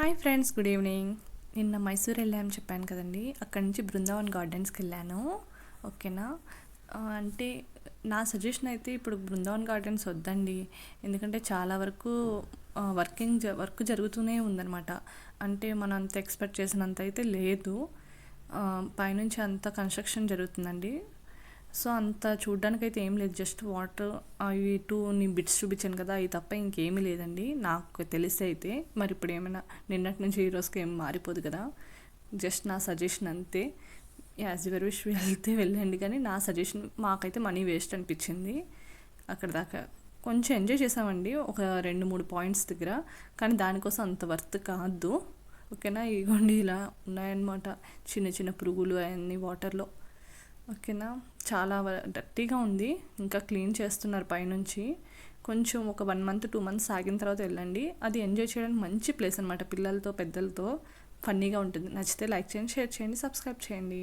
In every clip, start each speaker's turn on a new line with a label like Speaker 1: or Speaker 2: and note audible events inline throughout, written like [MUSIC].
Speaker 1: Hi friends good evening. నిన్న మైసూర్ వెళ్ళామని చెప్పాను కదండి. అక్కడి నుంచి బృందావన్ గార్డెన్స్కి వెళ్ళాను. ఓకేనా? అంటే నా సజెషన్ అయితే ఇప్పుడు బృందావన్ గార్డెన్స్ వద్దండి. ఎందుకంటే చాలా వరకు వర్కింగ్ జ వర్క్ జరుగుతూనే ఉందన్నమాట. అంటే మనం అంత ఎక్స్పెక్ట్ చేసినంత అయితే లేదు. పైనుంచి అంత కన్స్ట్రక్షన్ జరుగుతుందండి. సో అంత చూడ్డానికైతే ఏం లేదు. జస్ట్ వాటర్ అవి టూ నీ బిట్స్ చూపించాను కదా అవి తప్ప ఇంకేమీ లేదండి. నాకు తెలిసి అయితే మరి ఇప్పుడు ఏమైనా నిన్నటి నుంచి ఈ రోజుకి ఏం మారిపోదు కదా. జస్ట్ నా సజెషన్ అంతే. యాజ్ యువర్ విష్ [LAUGHS] వెళ్తే వెళ్ళండి. కానీ నా సజెషన్ మాకైతే మనీ వేస్ట్ అనిపించింది. అక్కడ దాకా కొంచెం ఎంజాయ్ చేసామండి. ఒక రెండు మూడు పాయింట్స్ దగ్గర. కానీ దానికోసం అంత వర్త్ కాదు. ఓకేనా? ఇగోండి ఇలా ఉన్నాయన్నమాట. చిన్న చిన్న పురుగులు అవన్నీ వాటర్లో. ఓకేనా? చాలా డర్టీగా ఉంది. ఇంకా క్లీన్ చేస్తున్నారు పైనుంచి. కొంచెం ఒక వన్ మంత్ టూ మంత్స్ ఆగిన తర్వాత వెళ్ళండి. అది ఎంజాయ్ చేయడానికి మంచి ప్లేస్ అనమాట పిల్లలతో పెద్దలతో. ఫన్నీగా ఉంటుంది. నచ్చితే లైక్ చేయండి షేర్ చేయండి సబ్స్క్రైబ్ చేయండి.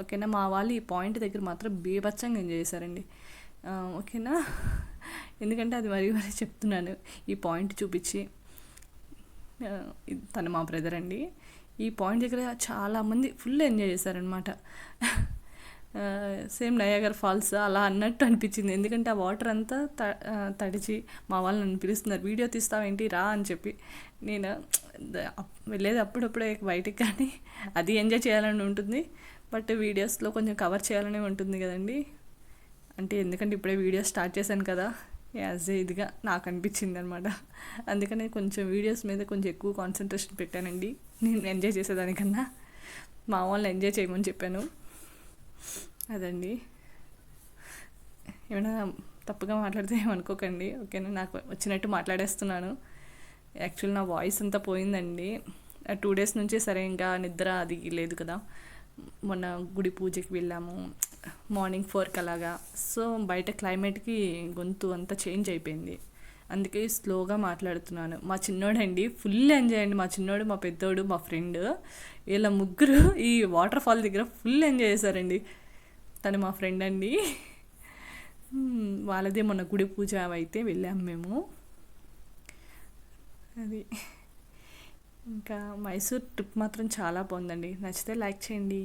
Speaker 1: ఓకేనా? మా వాళ్ళు ఈ పాయింట్ దగ్గర మాత్రం బీభత్సంగా ఎంజాయ్ చేశారండి. ఓకేనా? [LAUGHS] ఎందుకంటే అది మరీ మరీ చెప్తున్నాను. ఈ పాయింట్ చూపించి తను మా బ్రదర్ అండి. ఈ పాయింట్ దగ్గర చాలామంది ఫుల్ ఎంజాయ్ చేశారనమాట సేమ్ నయాగర్ ఫాల్స్ అలా అన్నట్టు అనిపించింది. ఎందుకంటే ఆ వాటర్ అంతా త తడిచి మా వాళ్ళు నన్ను పిలుస్తున్నారు. వీడియో తీస్తావేంటి? రా అని చెప్పి. నేను వెళ్ళేది అప్పుడప్పుడే బయటికి కానీ అది ఎంజాయ్ చేయాలని ఉంటుంది. బట్ వీడియోస్లో కొంచెం కవర్ చేయాలని ఉంటుంది కదండి. అంటే ఎందుకంటే ఇప్పుడే వీడియో స్టార్ట్ చేశాను కదా. యాజ్ ఇదిగా నాకు అనిపించింది అనమాట అందుకని కొంచెం వీడియోస్ మీద కొంచెం ఎక్కువ కాన్సన్ట్రేషన్ పెట్టానండి. నేను ఎంజాయ్ చేసేదానికన్నా. మా వాళ్ళని ఎంజాయ్ చేయమని చెప్పాను. అదండి. ఏమైనా తప్పుగా మాట్లాడితే ఏమనుకోకండి. ఓకేనా? నాకు వచ్చినట్టు మాట్లాడేస్తున్నాను. యాక్చువల్ నా వాయిస్ అంతా పోయిందండి. టూ డేస్ నుంచి సరే ఇంకా నిద్ర అది లేదు కదా. మొన్న గుడి పూజకి వెళ్ళాము. మార్నింగ్ ఫోర్కి అలాగా. సో బయట క్లైమేట్కి గొంతు అంతా చేంజ్ అయిపోయింది. అందుకే స్లోగా మాట్లాడుతున్నాను. మా చిన్నోడండి ఫుల్ ఎంజాయ్ అండి. మా చిన్నోడు మా పెద్దోడు మా ఫ్రెండ్ వీళ్ళ ముగ్గురు ఈ వాటర్ ఫాల్ దగ్గర ఫుల్ ఎంజాయ్ చేశారండి. తను మా ఫ్రెండ్ అండి. వాళ్ళదే మొన్న గుడి పూజ అయితే వెళ్ళాము మేము. అది. ఇంకా మైసూర్ ట్రిప్ మాత్రం చాలా బాగుందండి. నచ్చితే లైక్ చేయండి.